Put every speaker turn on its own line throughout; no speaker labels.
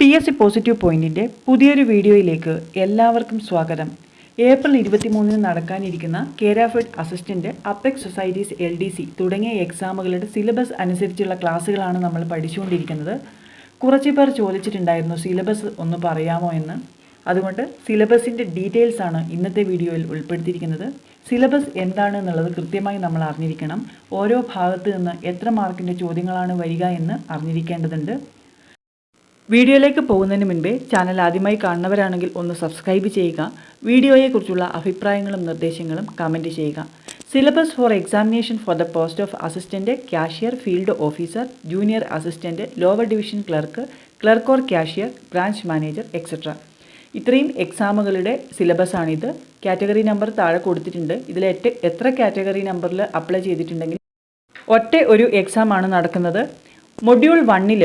P S C positive പോയിന്റിന്റെ പുതിയൊരു വീഡിയോയിലേക്ക് എല്ലാവർക്കും സ്വാഗതം. ഏപ്രിൽ ഇരുപത്തിമൂന്നിന് നടക്കാനിരിക്കുന്ന Kerafed assistant apex societies L D C തുടങ്ങിയ എക്സാമുകളുടെ സിലബസ് അനുസരിച്ചുള്ള ക്ലാസ്സുകളാണ് നമ്മൾ പഠിച്ചുകൊണ്ടിരിക്കുന്നത്. കുറച്ച് പേർ ചോദിച്ചിട്ടുണ്ടായിരുന്നു സിലബസ് ഒന്ന് പറയാമോ എന്ന്? അതുകൊണ്ട് സിലബസിന്റെ ഡീറ്റെയിൽസ് ആണ് ഇന്നത്തെ വീഡിയോയിൽ ഉൾപ്പെടുത്തിയിരിക്കുന്നത്. സിലബസ് എന്താണ് എന്നുള്ളത് കൃത്യമായി നമ്മൾ അറിഞ്ഞിരിക്കണം. ഓരോ ഭാഗത്ത് നിന്ന് എത്ര മാർക്കിന്റെ ചോദ്യങ്ങളാണ് വരിക എന്ന് അറിഞ്ഞിരിക്കേണ്ടതുണ്ട്. വീഡിയോയിലേക്ക് പോകുന്നതിന് മുൻപേ ചാനൽ ആദ്യമായി കാണുന്നവരാണെങ്കിൽ ഒന്ന് സബ്സ്ക്രൈബ് ചെയ്യുക വീഡിയോയെക്കുറിച്ചുള്ള അഭിപ്രായങ്ങളും നിർദ്ദേശങ്ങളും കമന്റ് ചെയ്യുക. Syllabus for examination for the post of assistant cashier field officer junior assistant lower division clerk clerk or cashier branch manager etcetera ഇത്രയും എക്സാമുകളുടെ സിലബസാണിത് കാറ്റഗറി നമ്പർ താഴെ കൊടുത്തിട്ടുണ്ട്. ഇതിൽ എത്ര കാറ്റഗറി നമ്പറിൽ അപ്ലൈ ചെയ്തിട്ടുണ്ടെങ്കിൽ ഒറ്റ ഒരു എക്സാമാണ് നടക്കുന്നത്. മൊഡ്യൂൾ വണ്ണിൽ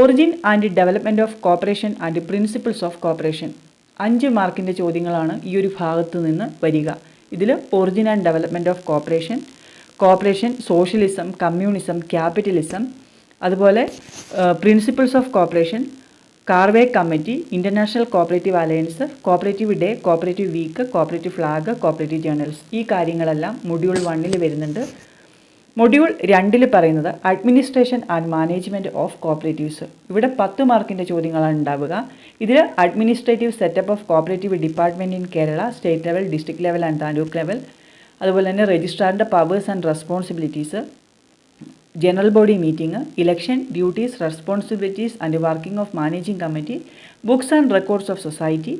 origin and development of cooperation and principles of cooperation അഞ്ച് മാർക്കിന്റെ ചോദ്യങ്ങളാണ് ഈ ഒരു ഭാഗത്ത് നിന്ന് വരിക. ഇതിൽ origin and development of cooperation cooperation socialism communism capitalism അതുപോലെ principles of cooperation Karve committee international cooperative alliance cooperative day cooperative week cooperative flag cooperative journals ഈ കാര്യങ്ങളെല്ലാം മൊഡ്യൂൾ വണ്ണിൽ വരുന്നുണ്ട്. മൊഡ്യൂൾ രണ്ടിൽ പറയുന്നത് administration and management of cooperatives ഇവിടെ പത്ത് മാർക്കിന്റെ ചോദ്യങ്ങളാണ് ഉണ്ടാവുക. ഇതിൽ administrative setup of cooperative department in Kerala state level district level and taluk level അതുപോലെ തന്നെ രജിസ്ട്രാറിന്റെ powers and responsibilities general body meeting election duties responsibilities and working of managing committee books and records of society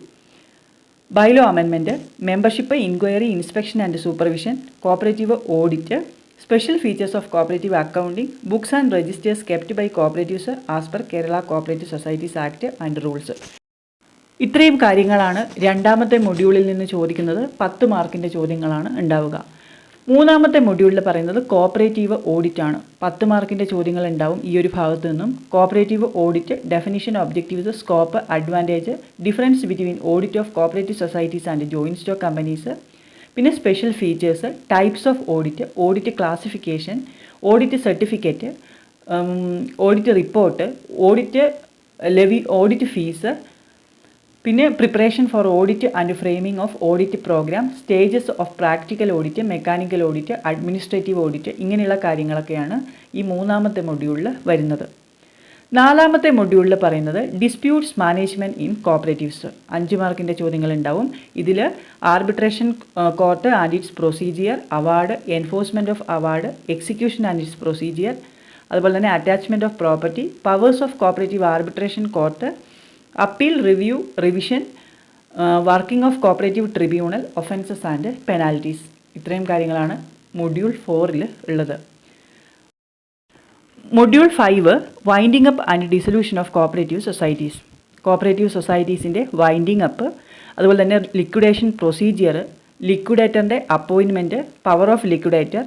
bylaw അമെൻമെന്റ് membership inquiry inspection and supervision cooperative audit special features of cooperative accounting books and registers kept by cooperatives as per Kerala cooperative societies act and rules ഇത്രയും കാര്യങ്ങളാണ് രണ്ടാമത്തെ മൊഡ്യൂളിൽ നിന്ന് ചോദിക്കുന്നത്. പത്ത് മാർക്കിന്റെ ചോദ്യങ്ങളാണ് ഉണ്ടാവുക. മൂന്നാമത്തെ മൊഡ്യൂളിൽ പറയുന്നത് കോപ്പറേറ്റീവ് ഓഡിറ്റ് ആണ്. പത്ത് മാർക്കിന്റെ ചോദ്യങ്ങൾ ഉണ്ടാവും ഈ ഒരു ഭാഗത്ത് നിന്നും. Cooperative audit definition objectives scope advantage difference between audit of cooperative societies and joint stock companies പിന്നെ special features types of audit audit classification audit certificate audit report audit levy audit fees പിന്നെ preparation for audit and framing of audit programme stages of practical audit mechanical audit administrative audit ഇങ്ങനെയുള്ള കാര്യങ്ങളൊക്കെയാണ് ഈ മൂന്നാമത്തെ മൊഡ്യൂളിൽ വരുന്നത്. നാലാമത്തെ മൊഡ്യൂളിൽ പറയുന്നത് ഡിസ്പ്യൂട്ട്സ് മാനേജ്മെന്റ് ഇൻ കോപ്പറേറ്റീവ്സ് അഞ്ച് മാർക്കിന്റെ ചോദ്യങ്ങൾ ഉണ്ടാവും ഇതിൽ arbitration court and its procedure award enforcement of award execution and its procedure അതുപോലെ തന്നെ attachment of property powers of cooperative arbitration court appeal review revision working of cooperative tribunal offences and penalties ഇത്രയും കാര്യങ്ങളാണ് module ഫോറിൽ ഉള്ളത്. Module five winding up and dissolution of cooperative societies cooperative സൊസൈറ്റീസിന്റെ winding up അതുപോലെ തന്നെ liquidation procedure ലിക്വിഡേറ്ററിന്റെ അപ്പോയിൻമെന്റ് power of liquidator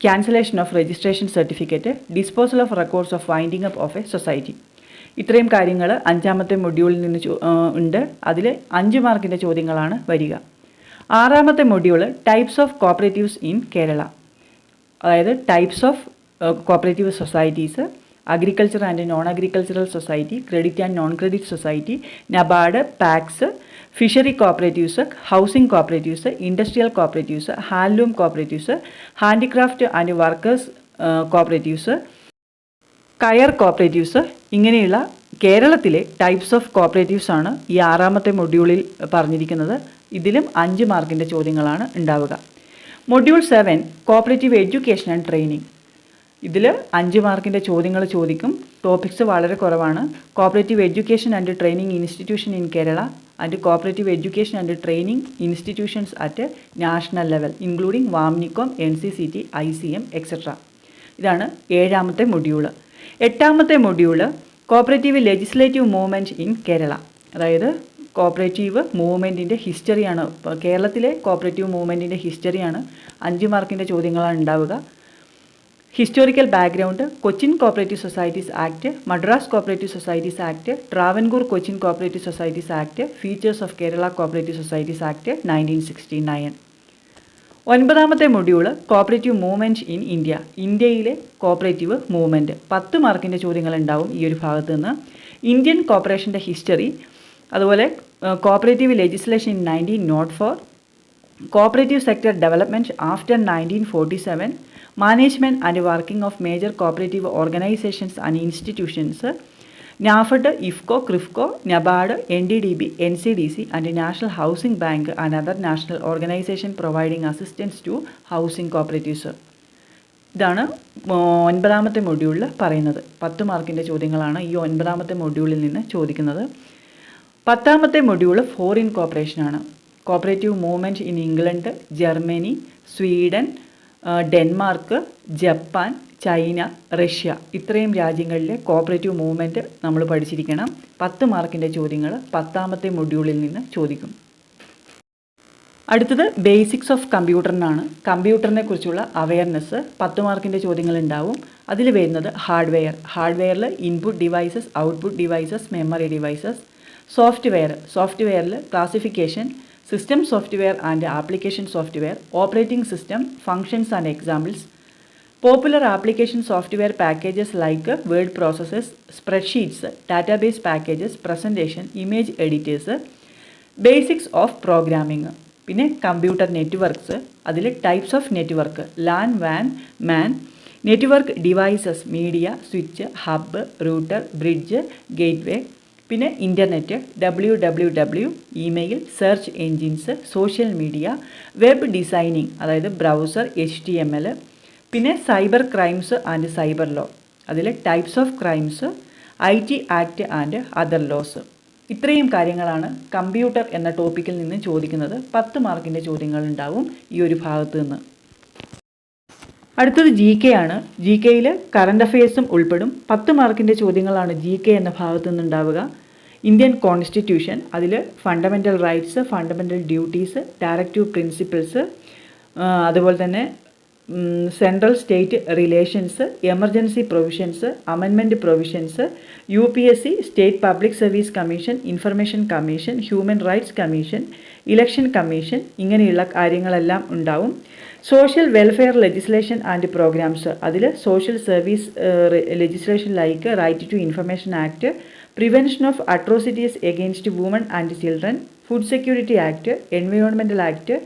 cancellation of registration certificate disposal of records of winding up of a society ഇത്രയും കാര്യങ്ങൾ അഞ്ചാമത്തെ മൊഡ്യൂളിൽ നിന്ന് ഉണ്ട്. അതിൽ അഞ്ച് മാർക്കിന്റെ ചോദ്യങ്ങളാണ് വരിക. ആറാമത്തെ module types of cooperatives in Kerala അതായത് types of cooperative societies agriculture and non agricultural society credit and non credit society NABARD PACS fishery cooperatives housing cooperatives industrial cooperatives handloom cooperatives handicraft and workers cooperatives coir cooperatives ഇങ്ങനെയുള്ള കേരളത്തിലെ types of cooperatives ആണ് ഈ ആറാമത്തെ മൊഡ്യൂളിൽ പറഞ്ഞിരിക്കുന്നത്. ഇതിലും അഞ്ച് മാർക്കിന്റെ ചോദ്യങ്ങളാണ് ഉണ്ടാവുക. Module seven cooperative education and training ഇതിൽ അഞ്ച് മാർക്കിന്റെ ചോദ്യങ്ങൾ ചോദിക്കും. ടോപ്പിക്സ് വളരെ കുറവാണ്. Cooperative education and training institution in Kerala and cooperative education and training institutions at national level including VAMNICOM N C C T I C M etcetera ഇതാണ് ഏഴാമത്തെ module എട്ടാമത്തെ module cooperative legislative movement in Kerala അതായത് cooperative മൂവ്മെന്റിന്റെ ഹിസ്റ്ററിയാണ് കേരളത്തിലെ cooperative മൂവ്മെന്റിന്റെ ഹിസ്റ്ററിയാണ് അഞ്ച് മാർക്കിന്റെ ചോദ്യങ്ങളാണ് ഉണ്ടാവുക. Historical background Cochin cooperative societies act Madras cooperative societies act Travancore Cochin cooperative societies act features of Kerala cooperative societies act nineteen sixty nine ഒൻപതാമത്തെ module cooperative movement in India ഇന്ത്യയിലെ cooperative movement പത്ത് മാർക്കിന്റെ ചോദ്യങ്ങൾ ഉണ്ടാവും ഈ ഒരു ഭാഗത്ത് നിന്ന്. ഇന്ത്യൻ കോപ്പറേഷന്റെ ഹിസ്റ്ററി അതുപോലെ cooperative legislation in nineteen nought four and working of major cooperative organisations and institutions NAFED IFFCO KRIBHCO NABARD N D D B N C D C and national housing bank and other national organisation providing assistance to housing cooperatives ഇതാണ് ഒൻപതാമത്തെ മൊഡ്യൂളിൽ പറയുന്നത്. പത്ത് മാർക്കിന്റെ ചോദ്യങ്ങളാണ് ഈ ഒൻപതാമത്തെ മൊഡ്യൂളിൽ നിന്ന് ചോദിക്കുന്നത്. പത്താമത്തെ module foreign കോപ്പറേഷനാണ് cooperative movement in England Germany Sweden Denmark Japan China Russia ഇത്രയും രാജ്യങ്ങളിലെ കോപ്പറേറ്റീവ് മൂവ്മെന്റ് നമ്മൾ പഠിച്ചിരിക്കണം. പത്ത് മാർക്കിന്റെ ചോദ്യങ്ങൾ പത്താമത്തെ മൊഡ്യൂളിൽ നിന്ന് ചോദിക്കും. അടുത്തത് ബേസിക്സ് ഓഫ് കമ്പ്യൂട്ടറിനാണ് കമ്പ്യൂട്ടറിനെ കുറിച്ചുള്ള അവയർനെസ് പത്ത് മാർക്കിന്റെ ചോദ്യങ്ങൾ ഉണ്ടാവും. അതിൽ വരുന്നത് ഹാർഡ്വെയർ ഹാർഡ്വെയറിൽ input devices output devices memory devices software സോഫ്റ്റ്വെയറിൽ classification system software and application software operating system functions and examples popular application software packages like word processes spreadsheets database packages presentation image editors basics of programming പിന്നെ computer networks അതിൽ types of network LAN van MAN network devices media switch hub router bridge gateway പിന്നെ internet W W W email search engines social media web designing അതായത് browser H T M L പിന്നെ cyber crimes and cyber law അതിൽ types of crimes I T act and other laws ഇത്രയും കാര്യങ്ങളാണ് computer എന്ന ടോപ്പിക്കിൽ നിന്ന് ചോദിക്കുന്നത്. പത്ത് മാർക്കിന്റെ ചോദ്യങ്ങളുണ്ടാവും ഈ ഒരു ഭാഗത്തു നിന്ന്. അടുത്തത് ജി കെ ആണ്. ജി കെയിൽ കറണ്ട് അഫയേഴ്സും ഉൾപ്പെടും. പത്ത് മാർക്കിന്റെ ചോദ്യങ്ങളാണ് ജി കെ എന്ന ഭാഗത്തു നിന്നുണ്ടാവുക. ഇന്ത്യൻ കോൺസ്റ്റിറ്റ്യൂഷൻ അതിൽ fundamental rights fundamental duties directive principles അതുപോലെ തന്നെ central state relations emergency provisions അമെൻമെന്റ് provisions U P S C state public service commission information commission human rights commission election commission ഇങ്ങനെയുള്ള കാര്യങ്ങളെല്ലാം ഉണ്ടാവും. Social welfare legislation and programmes അതിൽ social service legislation like right to information act prevention of atrocities against women and children food security act എൻവയോൺമെന്റൽ act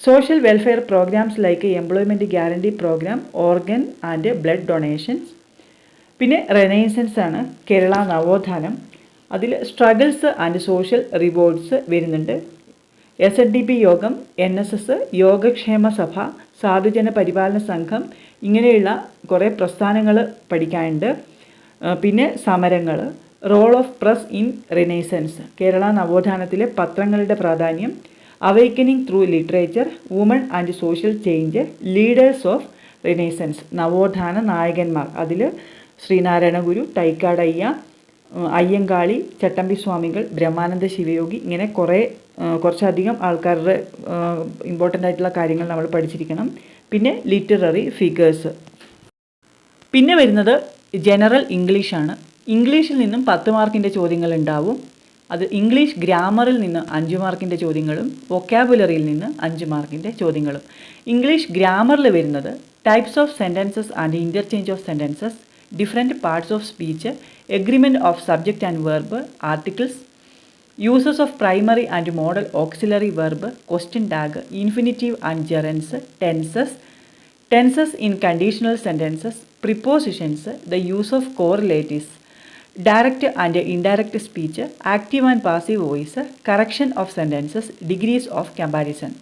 social welfare programmes like employment guarantee programme organ and blood donations പിന്നെ renaissance ആണ് കേരള നവോത്ഥാനം അതിൽ struggles and social റിവോർഡ്സ് വരുന്നുണ്ട്. S N D P Yogam N S S Yogakshema Sabha Sadhujana പരിപാലന സംഘം ഇങ്ങനെയുള്ള കുറേ പ്രസ്ഥാനങ്ങൾ പഠിക്കാനുണ്ട്. പിന്നെ സമരങ്ങൾ role of press in renaissance Kerala നവോത്ഥാനത്തിലെ പത്രങ്ങളുടെ പ്രാധാന്യം awakening through literature woman and social change leaders of renaissance നവോത്ഥാന നായകന്മാർ. അതിൽ ശ്രീനാരായണ ഗുരു തൈക്കാടയ്യ അയ്യങ്കാളി ചട്ടമ്പി സ്വാമികൾ ബ്രഹ്മാനന്ദ ശിവയോഗി ഇങ്ങനെ കുറേ കുറച്ചധികം ആൾക്കാരുടെ ഇമ്പോർട്ടന്റ് ആയിട്ടുള്ള കാര്യങ്ങൾ നമ്മൾ പഠിച്ചിരിക്കണം. പിന്നെ ലിറ്റററി ഫിഗേഴ്സ് പിന്നെ വരുന്നത് ജനറൽ ഇംഗ്ലീഷാണ് ഇംഗ്ലീഷിൽ നിന്നും പത്ത് മാർക്കിന്റെ ചോദ്യങ്ങൾ ഉണ്ടാവും. അത് ഇംഗ്ലീഷ് ഗ്രാമറിൽ നിന്ന് അഞ്ച് മാർക്കിന്റെ ചോദ്യങ്ങളും വൊക്കാബുലറിയിൽ നിന്ന് അഞ്ച് മാർക്കിന്റെ ചോദ്യങ്ങളും. ഇംഗ്ലീഷ് ഗ്രാമറിൽ വരുന്നത് types of sentences and interchange of sentences different parts of speech agreement of subject and verb articles Uses of primary and modal auxiliary verb, question tag, infinitive and gerunds, tenses, tenses in conditional sentences, prepositions, the use of correlatives, direct and indirect speech, active and passive voice, correction of sentences, degrees of comparison.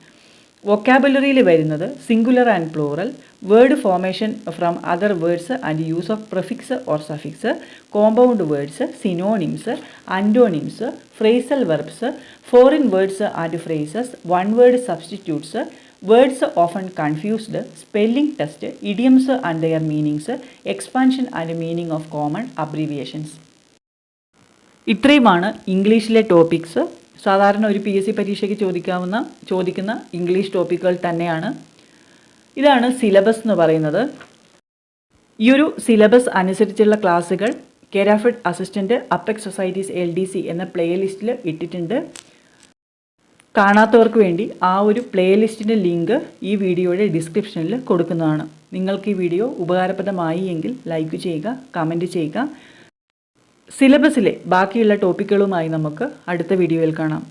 വൊക്കാബുലറിയിൽ വരുന്നത് singular and plural word formation from other words and use of prefix or suffix compound words synonyms antonyms phrasal verbs foreign words and phrases one word substitutes words often confused spelling test idioms and their meanings expansion and meaning of common abbreviations ഇത്രയുമാണ് ഇംഗ്ലീഷിലെ topics സാധാരണ ഒരു P S C പരീക്ഷയ്ക്ക് ചോദിക്കാവുന്ന ചോദിക്കുന്ന English ടോപ്പിക്കുകൾ തന്നെയാണ്. ഇതാണ് syllabus എന്ന് പറയുന്നത്. ഈ ഒരു സിലബസ് അനുസരിച്ചുള്ള ക്ലാസ്സുകൾ Kerafed assistant apex societies L D C എന്ന പ്ലേലിസ്റ്റിൽ ഇട്ടിട്ടുണ്ട്. കാണാത്തവർക്ക് വേണ്ടി ആ ഒരു പ്ലേലിസ്റ്റിന്റെ ലിങ്ക് ഈ വീഡിയോയുടെ ഡിസ്ക്രിപ്ഷനിൽ കൊടുക്കുന്നതാണ്. നിങ്ങൾക്ക് ഈ വീഡിയോ ഉപകാരപ്രദമായി എങ്കിൽ ലൈക്ക് ചെയ്യുക കമന്റ് ചെയ്യുക. സിലബസിലെ ബാക്കിയുള്ള ടോപ്പിക്കുകളുമായി നമുക്ക് അടുത്ത വീഡിയോയിൽ കാണാം.